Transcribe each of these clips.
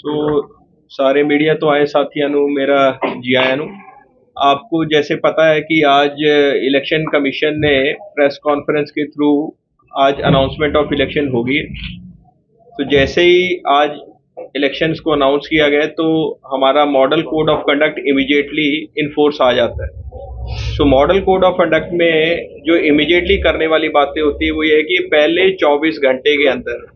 ਸੋ सारे मीडिया तो आए साथियों मेरा जियाया आपको जैसे पता है कि आज इलेक्शन कमीशन ने प्रेस कॉन्फ्रेंस के थ्रू आज अनाउंसमेंट ऑफ़ इलेक्शन होगी। तो जैसे ही आज इलेक्शंस को अनाउंस किया गया तो हमारा model code of conduct immediately in force आ जाता है। So model code of conduct में जो इमीजिएटली करने वाली बातें होती है, वो ये है कि पहले 24 घंटे के अंदर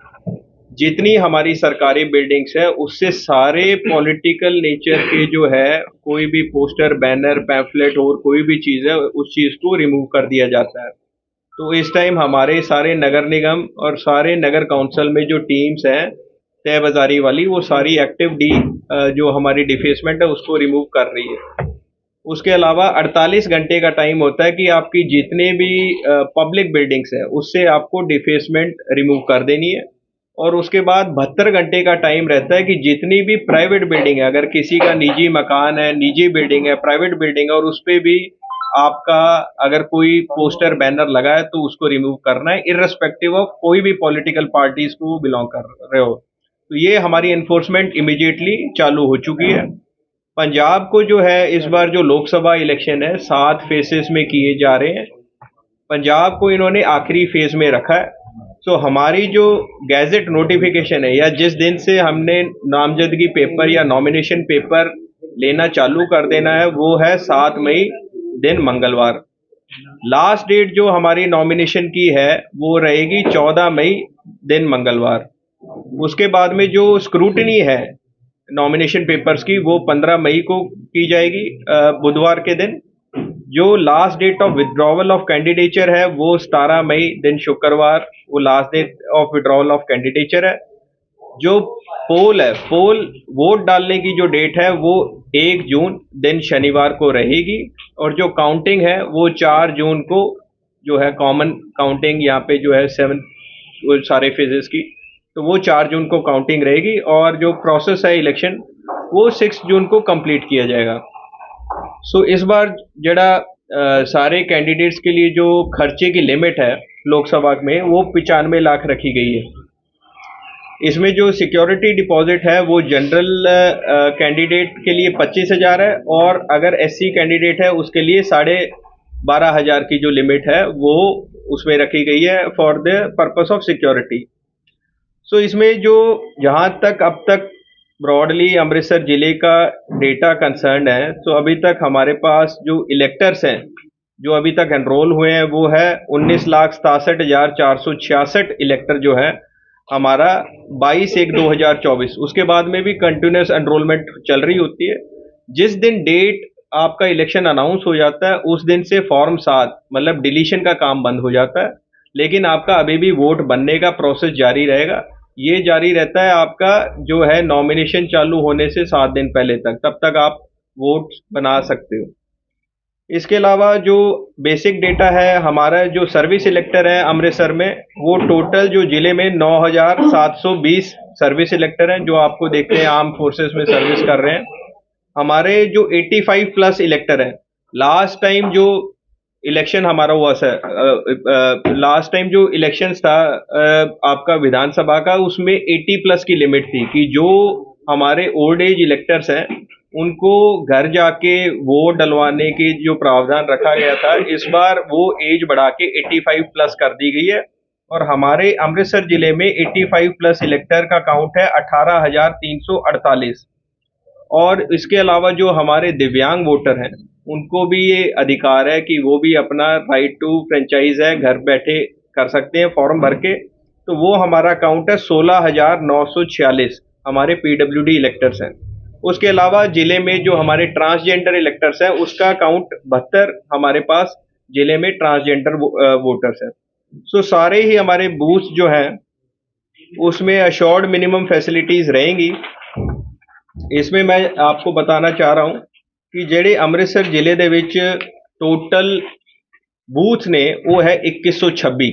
जितनी हमारी सरकारी बिल्डिंग्स है, उससे सारे पॉलिटिकल नेचर के जो है, कोई भी पोस्टर बैनर पैम्फलेट और कोई भी चीज़ है, उस चीज़ को रिमूव कर दिया जाता है। तो इस टाइम हमारे सारे नगर निगम और सारे नगर काउंसिल में जो टीम्स हैं तय बाजारी वाली, वो सारी एक्टिव डी जो हमारी डिफेसमेंट है, उसको रिमूव कर रही है। उसके अलावा 48 घंटे का टाइम होता है कि आपकी जितने भी पब्लिक बिल्डिंग्स हैं, उससे आपको डिफेसमेंट रिमूव कर देनी है। और उसके बाद बहत्तर घंटे का टाइम रहता है कि जितनी भी प्राइवेट बिल्डिंग है, अगर किसी का निजी मकान है, निजी बिल्डिंग है प्राइवेट बिल्डिंग है, और उस पर भी आपका अगर कोई पोस्टर बैनर लगा है तो उसको रिमूव करना है इररेस्पेक्टिव ऑफ़ कोई भी पॉलिटिकल पार्टीज़ को बिलोंग कर रहे हो। तो ये हमारी इन्फोर्समेंट इमीडिएटली चालू हो चुकी है। पंजाब को जो है, इस बार जो लोकसभा इलेक्शन है, सात फेसेस में किए जा रहे हैं। पंजाब को इन्होंने आखिरी फ़ेज़ में रखा है। तो हमारी जो गैजेट नोटिफिकेशन है, या जिस दिन से हमने नामजदगी पेपर या नॉमिनेशन पेपर लेना चालू कर देना है, वो है सात मई, दिन मंगलवार। लास्ट डेट जो हमारी नॉमिनेशन की है, वो रहेगी चौदह मई, दिन मंगलवार। उसके बाद में जो स्क्रूटनी है नॉमिनेशन पेपर्स की, वो पंद्रह मई को की जाएगी बुधवार के दिन। जो last date of withdrawal of candidature है, वो सतारह मई दिन शुक्रवार, वो last date of withdrawal of candidature है। जो पोल है पोल वोट डालने की जो डेट है, वो एक जून दिन शनिवार को रहेगी। और जो काउंटिंग है, वो चार जून को जो है कॉमन काउंटिंग यहाँ पे जो है सेवन सारे फेजेस की तो वो चार जून को काउंटिंग रहेगी। और जो प्रोसेस है इलेक्शन वो सिक्स जून को कंप्लीट किया जाएगा। सो इस बार अ, सारे कैंडिडेट्स के लिए जो खर्चे की लिमिट है लोकसभा में वो पचानवे लाख रखी गई है। इसमें जो सिक्योरिटी डिपॉजिट है वो जनरल कैंडिडेट के लिए पच्चीस हज़ार है और अगर एससी कैंडिडेट है उसके लिए साढ़े बारह हज़ार की जो लिमिट है वो उसमें रखी गई है for the purpose of security so इसमें जो जहाँ तक अब तक ब्रॉडली अमृतसर ज़िले का डेटा कंसर्न है। तो अभी तक हमारे पास जो इलेक्टर्स हैं, जो अभी तक एनरोल हुए हैं, वो है उन्नीस लाख सतासठ हज़ार चार सौ छियासठ इलेक्टर जो है। हमारा 22 एक 2024 उसके बाद में भी कंटिन्यूस एनरोलमेंट चल रही होती है। जिस दिन डेट आपका इलेक्शन अनाउंस हो जाता है, उस दिन से फॉर्म सात मतलब डिलीशन का काम बंद हो जाता है। लेकिन आपका अभी भी वोट बनने का प्रोसेस जारी रहेगा। ये जारी रहता है आपका जो है नॉमिनेशन चालू होने से सात दिन पहले तक। तब तक आप वोट बना सकते हो। इसके अलावा जो बेसिक डेटा है, हमारा जो सर्विस इलेक्टर है अमृतसर में, वो टोटल जो ज़िले में 9720 सर्विस इलेक्टर हैं, जो आपको देखते हैं आर्म फोर्सेस में सर्विस कर रहे हैं। हमारे जो 85 प्लस इलेक्टर हैं लास्ट टाइम जो इलेक्शन हमारा हुआ सर। लास्ट टाइम जो इलेक्शन था आपका विधानसभा का उसमें 80 प्लस की लिमिट थी कि जो हमारे ओल्ड एज इलेक्टर्स हैं उनको घर जाके वोट डलवाने की जो प्रावधान रखा गया था इस बार वो एज बढ़ा के 85 प्लस कर दी गई है। और हमारे अमृतसर ज़िले में 85 प्लस इलेक्टर का काउंट है 18,348 और इसके अलावा जो हमारे दिव्यांग वोटर हैं, उनको भी ये अधिकार है कि वो भी अपना राइट टू फ्रेंचाइज है, घर बैठे कर सकते हैं फॉर्म भर के। तो वो हमारा अकाउंट है सोलह हज़ार नौ सौ छियालीस, हमारे पीडब्ल्यूडी इलेक्टर्स हैं। उसके अलावा ज़िले में जो हमारे ट्रांसजेंडर इलेक्टर्स हैं, उसका अकाउंट बहत्तर हमारे पास ज़िले में ट्रांसजेंडर वोटर्स हैं। सो सारे ही हमारे बूथ जो हैं, उसमें अशोर्ड मिनिमम फैसिलिटीज़ रहेंगी। इसमें मैं आपको बताना चाह रहा हूं ਕਿ ਜਿਹੜੇ ਅੰਮ੍ਰਿਤਸਰ ਜ਼ਿਲ੍ਹੇ ਦੇ ਵਿੱਚ ਟੋਟਲ ਬੂਥ ਨੇ ਉਹ ਹੈ 2126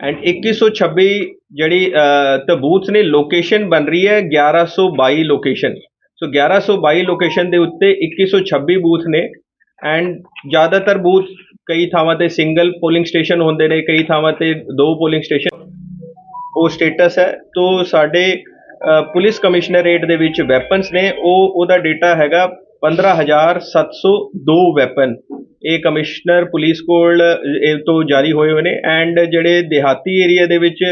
ਐਂਡ 2126 ਜਿਹੜੀ ਅਹ, ਤੇ ਬੂਥ ਨੇ ਲੋਕੇਸ਼ਨ ਬਣ ਰਹੀ ਹੈ 1122 ਲੋਕੇਸ਼ਨ ਸੋ 1122 ਲੋਕੇਸ਼ਨ ਦੇ ਉੱਤੇ 2126 ਬੂਥ ਨੇ ਐਂਡ ਜ਼ਿਆਦਾਤਰ ਬੂਥ ਕਈ ਥਾਵਾਂ ਤੇ ਸਿੰਗਲ ਪੋਲਿੰਗ ਸਟੇਸ਼ਨ ਹੁੰਦੇ ਨੇ ਕਈ ਥਾਵਾਂ ਤੇ ਦੋ ਪੋਲਿੰਗ ਸਟੇਸ਼ਨ ਉਹ ਸਟੇਟਸ ਹੈ ਤੋਂ ਸਾਡੇ ਅ, ਪੁਲਿਸ ਕਮਿਸ਼ਨਰੇਟ ਦੇ ਵਿੱਚ ਵੈਪਨਸ ਨੇ, ਉਹ, ਉਹਦਾ ਡੇਟਾ ਹੈਗਾ 15702 ਵੈਪਨ ਇਹ ਕਮਿਸ਼ਨਰ ਪੁਲਿਸ ਕੋਲ ਇਹ ਤੋਂ ਜਾਰੀ ਹੋਏ ਹੋਏ ਨੇ ਐਂਡ ਜਿਹੜੇ ਦਿਹਾਤੀ ਏਰੀਆ ਦੇ ਵਿੱਚ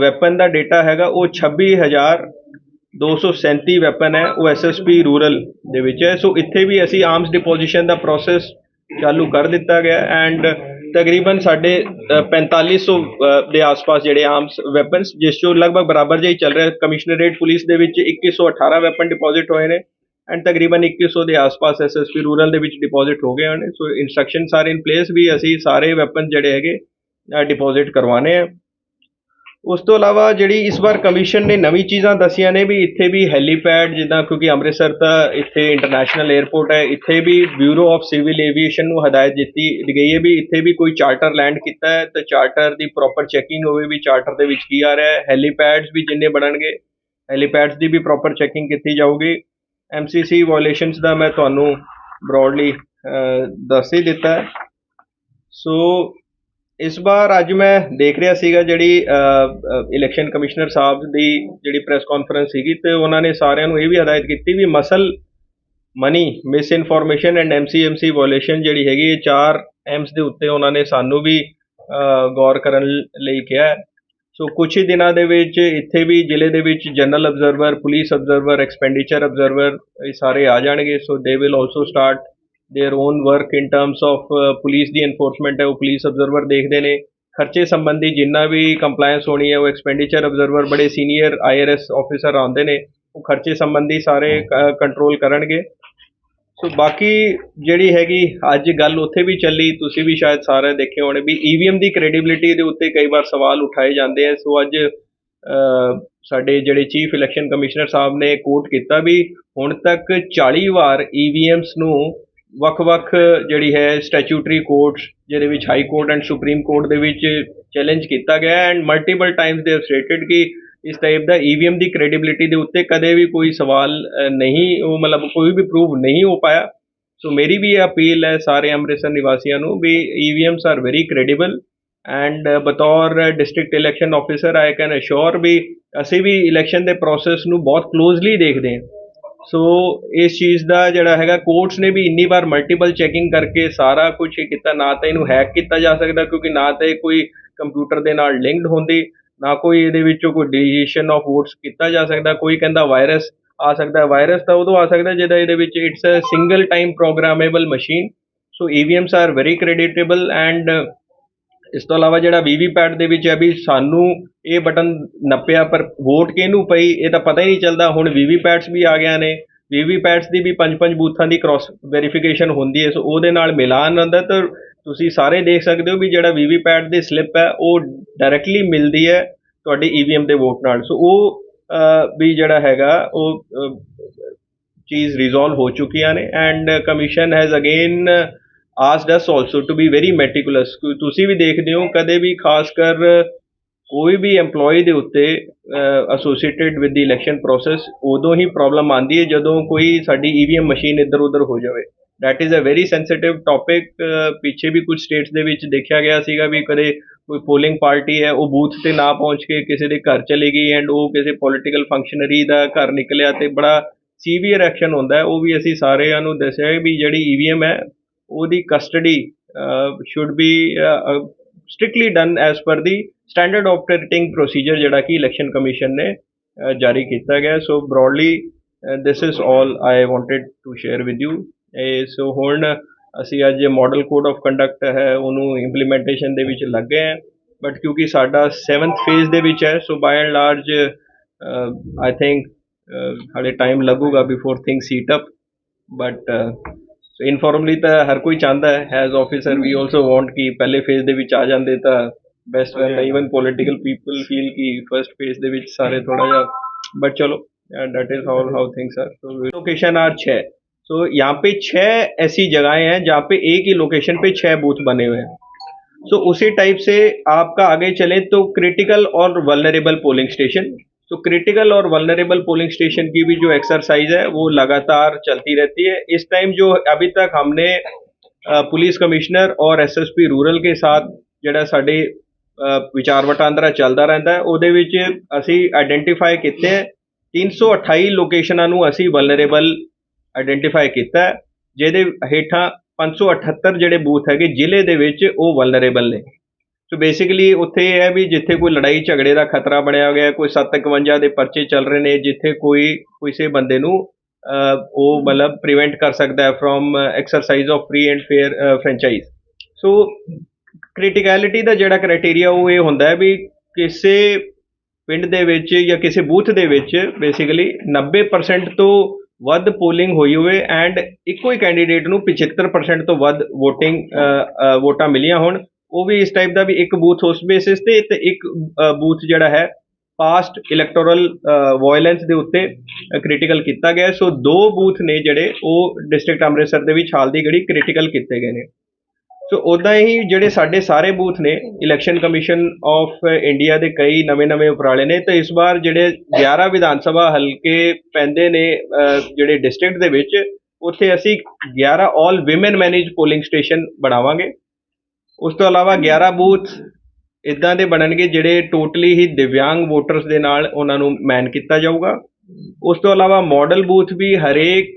ਵੈਪਨ ਦਾ ਡੇਟਾ ਹੈਗਾ, ਉਹ 26237 ਵੈਪਨ ਹੈ, ਉਹ ਐਸਐਸਪੀ ਰੂਰਲ ਦੇ ਵਿੱਚ ਹੈ। ਸੋ ਇੱਥੇ ਵੀ ਅਸੀਂ ਆਰਮਸ ਡਿਪੋਜੀਸ਼ਨ ਦਾ ਪ੍ਰੋਸੈਸ ਚਾਲੂ ਕਰ ਦਿੱਤਾ ਗਿਆ ਐਂਡ ਤਕਰੀਬਨ ਸਾਡੇ ਅ, 4500 ਦੇ ਆਸ-ਪਾਸ ਜਿਹੜੇ ਆਰਮਸ ਵੈਪਨਸ ਜਿਸ ਚੋਂ ਲਗਭਗ ਬਰਾਬਰ ਜਿਹਾ ਹੀ ਚੱਲ ਰਿਹਾ ਕਮਿਸ਼ਨਰੇਟ ਪੁਲਿਸ ਦੇ ਵਿੱਚ 2118 ਵੈਪਨ ਡਿਪੋਜ਼ਿਟ ਹੋਏ ਨੇ ਐਂਡ ਤਕਰੀਬਨ 2100 ਦੇ ਆਸ-ਪਾਸ ਐਸਐਸਪੀ ਰੂਰਲ ਦੇ ਵਿੱਚ ਡਿਪੋਜ਼ਿਟ ਹੋ ਗਏ ਹਨ so instructions are in place ਵੀ ਅਸੀਂ ਸਾਰੇ ਵੈਪਨ ਜਿਹੜੇ ਹੈਗੇ ਡਿਪੋਜ਼ਿਟ ਕਰਵਾਣੇ ਆ। ਉਸ ਤੋਂ ਇਲਾਵਾ ਜਿਹੜੀ ਇਸ ਵਾਰ ਕਮਿਸ਼ਨ ਨੇ ਨਵੀਂ ਚੀਜ਼ਾਂ ਦਸੀਆਂ ਨੇ ਵੀ ਇੱਥੇ ਵੀ ਹੈਲੀਪੈਡ ਜਿੱਦਾਂ ਕਿਉਂਕਿ ਅੰਮ੍ਰਿਤਸਰ ਤਾਂ ਇੱਥੇ ਇੰਟਰਨੈਸ਼ਨਲ 에ਅਰਪੋਰਟ ਹੈ, ਇੱਥੇ ਵੀ ਬਿਊਰੋ ਆਫ ਸਿਵਲ ਏਵੀਏਸ਼ਨ ਨੂੰ ਹਦਾਇਤ ਦਿੱਤੀ ਗਈ ਹੈ ਵੀ ਇੱਥੇ ਵੀ ਕੋਈ ਚਾਰਟਰ ਲੈਂਡ ਕੀਤਾ ਹੈ, ਤਾਂ ਚਾਰਟਰ ਦੀ ਪ੍ਰੋਪਰ ਚੈਕਿੰਗ ਹੋਵੇ ਵੀ ਚਾਰਟਰ ਦੇ ਵਿੱਚ ਕੀ ਆ ਰਿਹਾ ਹੈ ਹੈਲੀਪੈਡਸ ਵੀ ਜਿੰਨੇ ਬਣਨਗੇ ਹੈਲੀਪੈਡਸ ਦੀ ਵੀ ਪ੍ਰੋਪਰ ਚੈਕਿੰਗ ਕੀਤੀ ਜਾਊਗੀ। ਐਮਸੀਸੀ ਵਾਇਓਲੇਸ਼ਨਸ ਦਾ ਮੈਂ ਤੁਹਾਨੂੰ ਬ੍ਰੌਡਲੀ ਦੱਸ ਹੀ ਦਿੱਤਾ ਸੋ ਇਸ ਵਾਰ ਅੱਜ ਮੈਂ ਦੇਖ ਰਿਹਾ ਸੀਗਾ ਜਿਹੜੀ ਇਲੈਕਸ਼ਨ ਕਮਿਸ਼ਨਰ ਸਾਹਿਬ ਦੀ ਜਿਹੜੀ ਪ੍ਰੈਸ ਕਾਨਫਰੰਸ ਸੀਗੀ ਤੇ ਉਹਨਾਂ ਨੇ ਸਾਰਿਆਂ ਨੂੰ ਇਹ ਵੀ ਹਦਾਇਤ ਕੀਤੀ ਵੀ muscle money misinformation and MCMC violation ਜਿਹੜੀ ਹੈਗੀ ਇਹ ਚਾਰ ਐਮਸ ਦੇ ਉੱਤੇ ਉਹਨਾਂ ਨੇ ਸਾਨੂੰ ਵੀ ਗੌਰ ਕਰਨ ਲਈ ਕਿਹਾ ਸੋ ਕੁਝ ਹੀ ਦਿਨਾਂ ਦੇ ਵਿੱਚ ਇੱਥੇ ਵੀ ਜ਼ਿਲ੍ਹੇ ਦੇ ਵਿੱਚ general observer police observer expenditure observer ਇਹ ਸਾਰੇ ਆ ਜਾਣਗੇ। So they will also start their own work in terms of police the enforcement ਹੈ ਉਹ ਪੁਲਿਸ ਅਬਜ਼ਰਵਰ ਦੇਖਦੇ ਨੇ ਖਰਚੇ ਸੰਬੰਧੀ ਜਿੰਨਾ ਵੀ ਕੰਪਲਾਈਂਸ ਹੋਣੀ ਹੈ ਉਹ ਐਕਸਪੈਂਡੀਚਰ ਅਬਜ਼ਰਵਰ ਬੜੇ ਸੀਨੀਅਰ ਆਈਆਰਐਸ ਆਫੀਸਰ ਆਉਂਦੇ ਨੇ ਉਹ ਖਰਚੇ ਸੰਬੰਧੀ ਸਾਰੇ ਕੰਟਰੋਲ ਕਰਨਗੇ ਸੋ ਬਾਕੀ ਜਿਹੜੀ ਹੈਗੀ ਅੱਜ ਗੱਲ ਉੱਥੇ ਵੀ ਚੱਲੀ ਤੁਸੀਂ ਵੀ ਸ਼ਾਇਦ ਸਾਰੇ ਦੇਖੇ ਹੋਣੇ ਵੀ ਈਵੀਐਮ ਦੀ ਕ੍ਰੈਡੀਬਿਲਿਟੀ ਦੇ ਉੱਤੇ ਕਈ ਵਾਰ ਸਵਾਲ ਉਠਾਏ ਜਾਂਦੇ ਆ ਸੋ ਅੱਜ ਅ, ਸਾਡੇ ਜਿਹੜੇ ਚੀਫ ਇਲੈਕਸ਼ਨ ਕਮਿਸ਼ਨਰ ਸਾਹਿਬ ਨੇ ਕੋਟ ਕੀਤਾ ਵੀ ਹੁਣ ਤੱਕ 40 ਵਾਰ ਈਵੀਐਮਸ ਨੂੰ ਵੱਖ-ਵੱਖ ਜਿਹੜੀ ਹੈ ਸਟੈਚੂਟਰੀ ਕੋਰਟਸ ਜਿਹਦੇ ਵਿੱਚ High Court and Supreme Court ਦੇ ਵਿੱਚ ਚੈਲੰਜ ਕੀਤਾ ਗਿਆ and multiple times they have stated ਕਿ ਇਸ ਟਾਈਪ ਦਾ ਈਵੀਐਮ ਦੀ ਕ੍ਰੈਡੀਬਿਲਿਟੀ ਦੇ ਉੱਤੇ ਕਦੇ ਵੀ ਕੋਈ ਸਵਾਲ ਨਹੀਂ, ਉਹ ਮਤਲਬ ਕੋਈ ਵੀ ਪ੍ਰੂਵ ਨਹੀਂ ਹੋ ਪਾਇਆ। ਸੋ ਮੇਰੀ ਵੀ ਇਹ ਅਪੀਲ ਹੈ ਸਾਰੇ ਅੰਮ੍ਰਿਤਸਰ ਨਿਵਾਸੀਆਂ ਨੂੰ ਵੀ EVMs are very credible and ਬਤੌਰ district election officer I can assure ਵੀ ਅਸੀਂ ਵੀ ਇਲੈਕਸ਼ਨ ਦੇ ਪ੍ਰੋਸੈਸ ਨੂੰ ਬਹੁਤ ਕਲੋਜ਼ਲੀ ਦੇਖਦੇ ਹਾਂ। ਸੋ ਇਸ ਚੀਜ਼ ਦਾ ਜਿਹੜਾ ਹੈਗਾ ਕੋਰਟਸ ਨੇ ਵੀ ਇੰਨੀ ਵਾਰ ਮਲਟੀਪਲ ਚੈਕਿੰਗ ਕਰਕੇ ਸਾਰਾ ਕੁਝ ਕੀਤਾ, ਨਾ ਤਾਂ ਇਹਨੂੰ ਹੈਕ ਕੀਤਾ ਜਾ ਸਕਦਾ, ਕਿਉਂਕਿ ਨਾ ਤਾਂ ਇਹ ਕੋਈ ਕੰਪਿਊਟਰ ਦੇ ਨਾਲ ਲਿੰਕਡ ਹੁੰਦੀ, ਨਾ ਕੋਈ ਇਹਦੇ ਵਿੱਚੋਂ ਕੋਈ ਡਿਲੀਸ਼ਨ ਆਫ ਵੋਟਸ ਕੀਤਾ ਜਾ ਸਕਦਾ, ਕੋਈ ਕਹਿੰਦਾ ਵਾਇਰਸ ਆ ਸਕਦਾ ਵਾਇਰਸ ਤਾਂ ਉਦੋਂ ਆ ਸਕਦਾ ਜਿਹਦਾ ਇਹਦੇ ਵਿੱਚ it's a single time programmable machine so EVMs are very creditable and ਇਸ ਤੋਂ ਇਲਾਵਾ ਜਿਹੜਾ ਵੀਵੀਪੈਟ ਦੇ ਵਿੱਚ ਹੈ ਵੀ ਸਾਨੂੰ ਇਹ ਬਟਨ ਨੱਪਿਆ, ਪਰ ਵੋਟ ਕਿਹਨੂੰ ਪਈ, ਇਹ ਤਾਂ ਪਤਾ ਹੀ ਨਹੀਂ ਚੱਲਦਾ। ਹੁਣ ਵੀਵੀਪੈਟਸ ਵੀ ਆ ਗਿਆ ਨੇ। ਵੀਵੀਪੈਟਸ ਦੀ ਵੀ ਪੰਜ ਪੰਜ ਬੂਥਾਂ ਦੀ ਕ੍ਰਾਸ ਵੈਰੀਫਿਕੇਸ਼ਨ ਹੁੰਦੀ ਹੈ, ਸੋ ਉਹਦੇ ਨਾਲ ਮਿਲਾਨ ਹੁੰਦਾ ਤਾਂ ਤੁਸੀਂ ਸਾਰੇ ਦੇਖ ਸਕਦੇ ਹੋ ਵੀ ਜਿਹੜਾ ਵੀਵੀਪੈਟ ਦੀ ਸਲਿੱਪ ਹੈ, ਉਹ ਡਾਇਰੈਕਟਲੀ ਮਿਲਦੀ ਹੈ ਤੁਹਾਡੀ ਈਵੀਐਮ ਦੇ ਵੋਟ ਨਾਲ। ਸੋ ਉਹ ਵੀ ਜਿਹੜਾ ਹੈਗਾ, ਉਹ ਚੀਜ਼ ਰਿਜ਼ੋਲਵ ਹੋ ਚੁੱਕੀਆਂ ਨੇ। And commission has again asked us also to be very meticulous ਤੁਸੀਂ ਵੀ ਦੇਖਦੇ ਹੋ, ਕਦੇ ਵੀ ਖਾਸ ਕਰ ਕੋਈ ਵੀ EMPLOYE ਦੇ ਉੱਤੇ associated with the election process ਉਦੋਂ ਹੀ ਪ੍ਰੋਬਲਮ ਆਉਂਦੀ ਹੈ ਜਦੋਂ ਕੋਈ ਸਾਡੀ ਈਵੀਐਮ ਮਸ਼ੀਨ ਇੱਧਰ ਉੱਧਰ ਹੋ ਜਾਵੇ। That is a very sensitive topic ਪਿੱਛੇ ਵੀ ਕੁਝ ਸਟੇਟਸ ਦੇ ਵਿੱਚ ਦੇਖਿਆ ਗਿਆ ਸੀਗਾ ਵੀ ਕਦੇ ਕੋਈ ਪੋਲਿੰਗ ਪਾਰਟੀ ਹੈ, ਉਹ ਬੂਥ ਤੇ ਨਾ ਪਹੁੰਚ ਕੇ ਕਿਸੇ ਦੇ ਘਰ ਚਲੇ ਗਈ ਐਂਡ ਉਹ ਕਿਸੇ ਪੋਲੀਟੀਕਲ ਫੰਕਸ਼ਨਰੀ ਦਾ ਘਰ ਨਿਕਲਿਆ ਤੇ ਬੜਾ ਸੀਵੀਅਰ ਐਕਸ਼ਨ ਹੁੰਦਾ ਉਹ ਵੀ ਅਸੀਂ ਸਾਰਿਆਂ ਨੂੰ ਦੱਸਿਆ ਵੀ ਜਿਹੜੀ ਈਵੀਐਮ ਹੈ ਉਹਦੀ custody should be strictly done as per the standard operating procedure ਜਿਹੜਾ ਕਿ ਇਲੈਕਸ਼ਨ ਕਮਿਸ਼ਨ ਨੇ ਜਾਰੀ ਕੀਤਾ ਗਿਆ। So broadly this is all I wanted to share with you so ਹੁਣ ਅਸੀਂ ਅੱਜ ਮਾਡਲ ਕੋਡ ਆਫ ਕੰਡਕਟ ਹੈ, ਉਹਨੂੰ ਇੰਪਲੀਮੈਂਟੇਸ਼ਨ ਦੇ ਵਿੱਚ ਲੱਗੇ ਹਾਂ। ਬਟ ਕਿਉਂਕਿ ਸਾਡਾ 7th ਫੇਜ਼ ਦੇ ਵਿੱਚ ਹੈ so by and large I think ਹਾਲੇ ਟਾਈਮ ਲੱਗੂਗਾ before thing seat up but ਸੋ ਇਨਫੋਰਮਲੀ ਤਾਂ ਹਰ ਕੋਈ ਚਾਹੁੰਦਾ ਹੈ as officer we also want ਕਿ ਪਹਿਲੇ ਫੇਜ਼ ਦੇ ਵਿੱਚ ਆ ਜਾਂਦੇ ਤਾਂ ਬੈਸਟ ਰਹਿੰਦਾ ਇਵਨ ਪੋਲੀਟੀਕਲ ਪੀਪਲ ਫੀਲ ਕਿ ਫਰਸਟ ਫੇਜ਼ ਦੇ ਵਿੱਚ ਸਾਰੇ ਥੋੜਾ ਜਿਹਾ बट चलो that is how how things are तो लोकेशन आर छः सो यहाँ पे छः ऐसी जगहें हैं जहाँ पे एक ही लोकेशन पे छः बूथ बने हुए हैं सो उसी टाइप से आपका आगे चले तो क्रिटिकल और वल्नरेबल पोलिंग स्टेशन तो क्रिटिकल और वल्नरेबल पोलिंग स्टेशन की भी जो एक्सरसाइज है वो लगातार चलती रहती है इस टाइम जो अभी तक हमने अ, पुलिस कमिश्नर और एसएसपी रूरल के साथ ਜਿਹੜਾ ਸਾਡੇ ਅ, ਵਿਚਾਰ ਵਟਾਂਦਰਾ ਚੱਲਦਾ ਰਹਿੰਦਾ ਹੈ ਉਹਦੇ ਵਿੱਚ ਅਸੀਂ ਆਇਡੈਂਟੀਫਾਈ ਕੀਤੇ ਹੈ 328 ਲੋਕੇਸ਼ਨਾਂ ਨੂੰ ਅਸੀਂ ਵਲਨਰੇਬਲ ਆਇਡੈਂਟੀਫਾਈ ਕੀਤਾ ਹੈ, ਜਿਹਦੇ ਹੇਠਾਂ 578 ਜਿਹੜੇ ਬੂਥ ਹੈਗੇ ਜ਼ਿਲ੍ਹੇ ਦੇ ਵਿੱਚ ਉਹ ਵਲਨਰੇਬਲ ਨੇ ਸੋ ਬੇਸਿਕਲੀ ਉੱਥੇ ਇਹ ਹੈ ਵੀ ਜਿੱਥੇ ਕੋਈ ਲੜਾਈ ਝਗੜੇ ਦਾ ਖਤਰਾ ਬਣਿਆ ਹੋਇਆ ਹੈ, ਕੋਈ 751 ਦੇ ਪਰਚੇ ਚੱਲ ਰਹੇ ਨੇ ਜਿੱਥੇ ਕੋਈ ਕਿਸੇ ਬੰਦੇ ਨੂੰ ਉਹ ਮਤਲਬ ਪ੍ਰੀਵੈਂਟ ਕਰ ਸਕਦਾ ਹੈ from exercise of free and fair franchise so criticality ਦਾ ਜਿਹੜਾ ਕ੍ਰਾਈਟੇਰੀਆ ਉਹ ਇਹ ਹੁੰਦਾ ਹੈ ਵੀ ਕਿਸੇ ਪਿੰਡ ਦੇ ਵਿੱਚ ਜਾਂ ਕਿਸੇ ਬੂਥ ਦੇ ਵਿੱਚ ਬੇਸਿਕਲੀ 90% ਤੋਂ ਵੱਧ ਪੋਲਿੰਗ ਹੋਈ ਹੋਵੇ ਐਂਡ ਇੱਕੋ ਹੀ ਕੈਂਡੀਡੇਟ ਨੂੰ 75% ਤੋਂ ਵੱਧ VOTING ਵੋਟਾਂ ਮਿਲੀਆਂ ਹੋਣ। ਉਹ ਵੀ ਇਸ ਟਾਈਪ ਦਾ ਵੀ ਇੱਕ ਬੂਥ ਉਸ ਬੇਸਿਸ ਤੇ ਤੇ ਇੱਕ ਬੂਥ ਜਿਹੜਾ ਹੈ ਪਾਸਟ ਇਲੈਕਟੋਰਲ ਵਾਇਲੈਂਸ ਦੇ ਉੱਤੇ ਕ੍ਰਿਟੀਕਲ ਕੀਤਾ ਗਿਆ ਸੋ ਦੋ ਬੂਥ ਨੇ ਜਿਹੜੇ, ਉਹ ਡਿਸਟ੍ਰਿਕਟ ਅੰਮ੍ਰਿਤਸਰ ਦੇ ਵਿੱਚ ਹਾਲ ਦੀ ਘੜੀ ਕ੍ਰਿਟੀਕਲ ਕੀਤੇ ਗਏ ਨੇ। ਸੋ ਉਦਾਂ ਹੀ ਜਿਹੜੇ ਸਾਡੇ ਸਾਰੇ ਬੂਥ ਨੇ ਇਲੈਕਸ਼ਨ ਕਮਿਸ਼ਨ ਆਫ ਇੰਡੀਆ ਦੇ ਕਈ ਨਵੇਂ-ਨਵੇਂ ਉਪਰਾਲੇ ਨੇ, ਤੇ ਇਸ ਵਾਰ ਜਿਹੜੇ 11 ਵਿਧਾਨ ਸਭਾ ਹਲਕੇ ਪੈਂਦੇ ਨੇ ਜਿਹੜੇ ਡਿਸਟ੍ਰਿਕਟ ਦੇ ਵਿੱਚ, ਉੱਥੇ ਅਸੀਂ 11 all women manage polling station ਬਣਾਵਾਂਗੇ। ਉਸ ਤੋਂ ਇਲਾਵਾ 11 ਬੂਥ ਇਦਾਂ ਦੇ ਬਣਨਗੇ ਜਿਹੜੇ ਟੋਟਲੀ ਹੀ ਦਿਵਿਆਂਗ ਵੋਟਰਸ ਦੇ ਨਾਲ ਉਹਨਾਂ ਨੂੰ ਮੈਨ ਕੀਤਾ ਜਾਊਗਾ। ਉਸ ਤੋਂ ਇਲਾਵਾ ਮਾਡਲ ਬੂਥ ਵੀ ਹਰੇਕ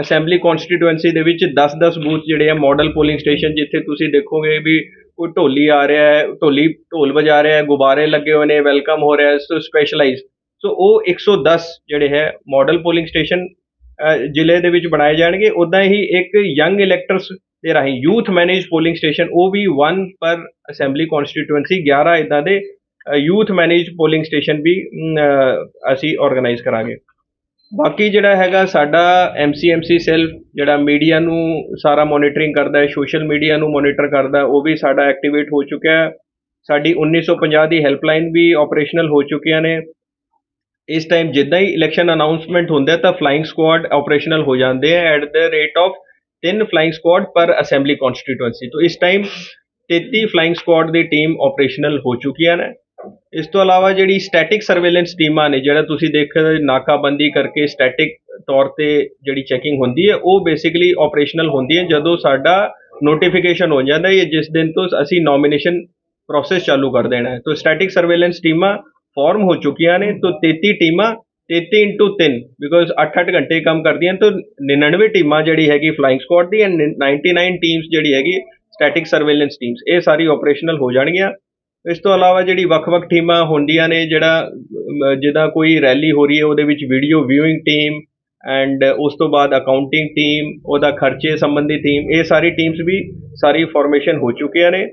ਅਸੈਂਬਲੀ ਕਨਸਟੀਟੂਐਂਸੀ ਦੇ ਵਿੱਚ 10-10 ਬੂਥ ਜਿਹੜੇ ਆ ਮਾਡਲ ਪੋਲਿੰਗ ਸਟੇਸ਼ਨ ਜਿੱਥੇ ਤੁਸੀਂ ਦੇਖੋਗੇ ਵੀ ਕੋਈ ਢੋਲੀ ਆ ਰਿਹਾ ਹੈ, ਢੋਲੀ ਢੋਲ ਵਜਾ ਰਿਹਾ ਹੈ, ਗੁਬਾਰੇ ਲੱਗੇ ਹੋਏ ਨੇ, ਵੈਲਕਮ ਹੋ ਰਿਹਾ ਹੈ, ਸੋ ਸਪੈਸ਼ਲਾਈਜ਼ ਸੋ ਉਹ 110 ਜਿਹੜੇ ਹੈ ਮਾਡਲ ਪੋਲਿੰਗ ਸਟੇਸ਼ਨ ਜ਼ਿਲ੍ਹੇ ਦੇ ਵਿੱਚ ਬਣਾਏ ਜਾਣਗੇ। ਉਦਾਂ ਹੀ ਇੱਕ ਯੰਗ ਇਲੈਕਟਰਸ ਦੇ ਰਾਹੀਂ ਯੂਥ ਮੈਨੇਜ ਪੋਲਿੰਗ ਸਟੇਸ਼ਨ, ਉਹ ਵੀ 1 ਪਰ ਅਸੈਂਬਲੀ ਕਨਸਟੀਟੂਐਂਸੀ 11 ਇਦਾਂ ਦੇ ਯੂਥ ਮੈਨੇਜ ਪੋਲਿੰਗ ਸਟੇਸ਼ਨ ਵੀ ਅਸੀਂ ਆਰਗੇਨਾਈਜ਼ ਕਰਾਂਗੇ। ਬਾਕੀ ਜਿਹੜਾ ਹੈਗਾ ਸਾਡਾ ਐਮਸੀਐਮਸੀ ਸੈੱਲ ਜਿਹੜਾ ਮੀਡੀਆ ਨੂੰ ਸਾਰਾ ਮੋਨੀਟਰਿੰਗ ਕਰਦਾ ਹੈ ਸੋਸ਼ਲ ਮੀਡੀਆ ਨੂੰ ਮੋਨੀਟਰ ਕਰਦਾ, ਉਹ ਵੀ ਸਾਡਾ ਐਕਟੀਵੇਟ ਹੋ ਚੁੱਕਿਆ ਹੈ। ਸਾਡੀ 1950 ਦੀ ਹੈਲਪਲਾਈਨ ਵੀ ਆਪਰੇਸ਼ਨਲ ਹੋ ਚੁੱਕੀਆਂ ਨੇ। ਇਸ ਟਾਈਮ ਜਿੱਦਾਂ ਹੀ ਇਲੈਕਸ਼ਨ ਅਨਾਉਂਸਮੈਂਟ ਹੁੰਦਾ ਤਾਂ ਫਲਾਈਂਗ ਸਕੁਆਡ ਆਪਰੇਸ਼ਨਲ ਹੋ ਜਾਂਦੇ ਹੈ ਐਟ ਦ ਰੇਟ ਆਫ ਤਿੰਨ ਫਲਾਈਂਗ ਸਕੁਆਡ ਪਰ ਅਸੈਂਬਲੀ ਕਨਸਟੀਟੂਐਂਸੀ ਤੋਂ ਇਸ ਟਾਈਮ 33 ਫਲਾਈਂਗ ਸਕੁਆਡ ਦੀ ਟੀਮ ਆਪਰੇਸ਼ਨਲ ਹੋ ਚੁੱਕੀਆਂ ਨੇ। ਇਸ ਤੋਂ ਇਲਾਵਾ ਜਿਹੜੀ ਸਟੈਟਿਕ ਸਰਵੇਲੈਂਸ ਟੀਮਾਂ ਨੇ, ਜਿਹੜਾ ਤੁਸੀਂ ਦੇਖਿਆ ਨਾਕਾਬੰਦੀ ਕਰਕੇ ਸਟੈਟਿਕ ਤੌਰ ਤੇ ਜਿਹੜੀ ਚੈਕਿੰਗ ਹੁੰਦੀ ਹੈ, ਉਹ ਬੇਸਿਕਲੀ ਆਪਰੇਸ਼ਨਲ ਹੁੰਦੀ ਹੈ। ਜਦੋਂ ਸਾਡਾ ਨੋਟੀਫਿਕੇਸ਼ਨ ਹੋ ਜਾਂਦਾ ਹੈ, ਜਿਸ ਦਿਨ ਤੋਂ ਅਸੀਂ ਨੋਮੀਨੇਸ਼ਨ ਪ੍ਰੋਸੈਸ ਚਾਲੂ ਕਰ ਦੇਣਾ ਹੈ। ਤਾਂ ਸਟੈਟਿਕ ਸਰਵੇਲੈਂਸ ਟੀਮਾਂ ਫਾਰਮ ਹੋ ਚੁੱਕੀਆਂ ਨੇ। ਤਾਂ 33 ਟੀਮਾਂ 33 into 3 ਬਿਕੋਜ਼ 8-8 ਘੰਟੇ ਕੰਮ ਕਰਦੀਆਂ ਤਾਂ 99 ਟੀਮਾਂ ਜਿਹੜੀ ਹੈਗੀ ਫਲਾਈਂਗ ਸਕੁਆਡ ਦੀ ਐਂਡ 99 ਟੀਮਸ ਜਿਹੜੀ ਹੈਗੀ ਸਟੈਟਿਕ ਸਰਵੇਲੈਂਸ ਟੀਮਸ ਇਹ ਸਾਰੀ ਆਪਰੇਸ਼ਨਲ ਹੋ ਜਾਣਗੀਆਂ। ਇਸ ਤੋਂ ਇਲਾਵਾ ਜਿਹੜੀ ਵੱਖ-ਵੱਖ ਟੀਮਾਂ ਹੁੰਦੀਆਂ ਨੇ ਜਿਹੜਾ ਅਮ, ਜਿਹਦਾ ਕੋਈ ਰੈਲੀ ਹੋ ਰਹੀ ਹੈ ਉਹਦੇ ਵਿੱਚ ਵੀਡੀਓ ਵਿਊਇੰਗ ਟੀਮ ਐਂਡ ਉਸ ਤੋਂ ਬਾਅਦ ਅਕਾਊਂਟਿੰਗ ਟੀਮ ਉਹਦਾ ਖਰਚੇ ਸੰਬੰਧੀ ਟੀਮ ਇਹ ਸਾਰੀ ਟੀਮਸ ਵੀ ਸਾਰੀ ਫਾਰਮੇਸ਼ਨ ਹੋ ਚੁੱਕੀਆਂ ਨੇ।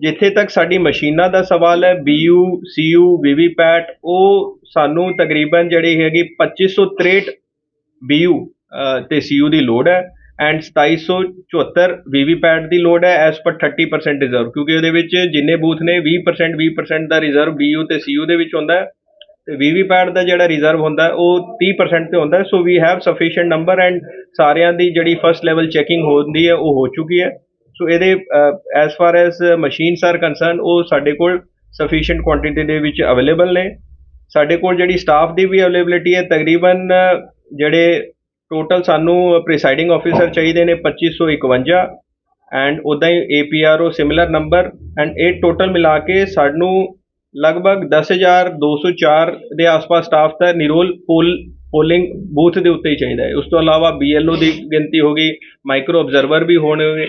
ਜਿੱਥੇ ਤੱਕ ਸਾਡੀ ਮਸ਼ੀਨਾਂ ਦਾ ਸਵਾਲ ਹੈ B U C BU V PAT ਉਹ ਸਾਨੂੰ ਤਕਰੀਬਨ ਜਿਹੜੀ ਹੈਗੀ 2563 BU ਅਹ, ਤੇ ਯੂ ਦੀ ਲੋੜ ਹੈ ਐਂਡ 2774 ਪੈਟ ਦੀ ਲੋੜ ਹੈ ਐਸ ਪਰ 30% ਰਿਜ਼ਰਵ ਕਿਉਂਕਿ ਉਹਦੇ ਵਿੱਚ ਜਿੰਨੇ ਬੂਥ ਨੇ 20% 20% ਦਾ ਰਿਜ਼ਰਵ BU ਤੇ ਯੂ ਦੇ ਵਿੱਚ ਹੁੰਦਾ ਹੈ ਤੇ ਪੈਟ ਦਾ ਜਿਹੜਾ ਰਿਜ਼ਰਵ ਹੁੰਦਾ ਉਹ 30% ਤੇ ਹੁੰਦਾ so we have sufficient number and ਸਾਰਿਆਂ ਦੀ ਜਿਹੜੀ ਫਰਸਟ ਲੈਵਲ ਚੈਕਿੰਗ ਹੁੰਦੀ ਹੈ ਉਹ ਹੋ ਚੁੱਕੀ ਹੈ। ਸੋ ਇਹਦੇ as far as machines are concern ਉਹ ਸਾਡੇ ਕੋਲ ਸਫੀਸ਼ੀਐਂਟ ਕੁਆਂਟੀਟੀ ਦੇ ਵਿੱਚ ਅਵੇਲੇਬਲ ਨੇ। ਸਾਡੇ ਕੋਲ ਜਿਹੜੀ ਸਟਾਫ ਦੀ ਵੀ ਅਵੇਲੇਬਿਲਿਟੀ ਹੈ, ਤਕਰੀਬਨ ਜਿਹੜੇ ਟੋਟਲ ਸਾਨੂੰ ਪ੍ਰੀਸਾਈਡਿੰਗ ਆਫੀਸਰ ਚਾਹੀਦੇ ਨੇ 2551 ਐਂਡ ਉਦਾਂ ਹੀ APRO ਸਿਮਿਲਰ ਨੰਬਰ ਐਂਡ ਇਹ ਟੋਟਲ ਮਿਲਾ ਕੇ ਸਾਨੂੰ ਲਗਭਗ 10204 ਦੇ ਆਸ-ਪਾਸ ਸਟਾਫ ਦਾ ਨਿਰੋਲ ਪੋਲ, ਪੋਲਿੰਗ ਬੂਥ ਦੇ ਉੱਤੇ ਹੀ ਚਾਹੀਦਾ ਹੈ। ਉਸ ਤੋਂ ਇਲਾਵਾ BLO ਦੀ ਗਿਣਤੀ ਹੋ ਗਈ ਮਾਈਕਰੋ ਆਬਜ਼ਰਵਰ ਵੀ ਹੋਣਗੇ।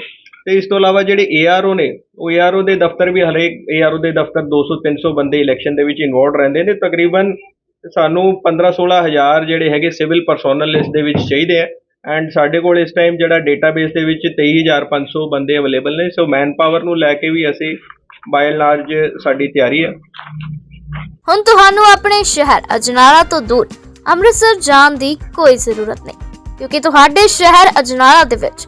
ਤੇ ਇਸ ਤੋਂ ਇਲਾਵਾ ਜਿਹੜੇ ARO ਨੇ, ਉਹ ARO ਦੇ ਦਫ਼ਤਰ ਵੀ ਹਰੇਕ ARO ਦੇ ਦਫ਼ਤਰ 200 300 ਬੰਦੇ ਇਲੈਕਸ਼ਨ ਦੇ ਵਿੱਚ ਇਨਵੋਲਡ ਰਹਿੰਦੇ ਨੇ। ਤਕਰੀਬਨ ਸਾਨੂੰ 15 16 ਜਿਹੜੇ ਹੈਗੇ ਸਿਵਲ ਪਰਸੋਨਲ ਇਸ ਦੇ ਵਿੱਚ ਚਾਹੀਦੇ ਆ। ਐਂਡ ਸਾਡੇ ਕੋਲ ਇਸ ਟਾਈਮ ਜਿਹੜਾ ਡੇਟਾਬੇਸ ਦੇ ਵਿੱਚ 23500 ਬੰਦੇ ਅਵੇਲੇਬਲ ਨੇ। ਸੋ ਮੈਨ ਪਾਵਰ ਨੂੰ ਲੈ ਕੇ ਵੀ ਅਸੀਂ ਬਾਈ ਲਾਰਜ ਸਾਡੀ ਤਿਆਰੀ ਹੈ ਹੁਣ ਤੁਹਾਨੂੰ ਆਪਣੇ ਸ਼ਹਿਰ ਅਜਨਾਲਾ ਤੋਂ ਦੂਰ ਅੰਮ੍ਰਿਤਸਰ ਜਾਣ ਦੀ ਕੋਈ ਜ਼ਰੂਰਤ ਨਹੀਂ, ਕਿਉਂਕਿ ਤੁਹਾਡੇ ਸ਼ਹਿਰ ਅਜਨਾਲਾ ਦੇ ਵਿੱਚ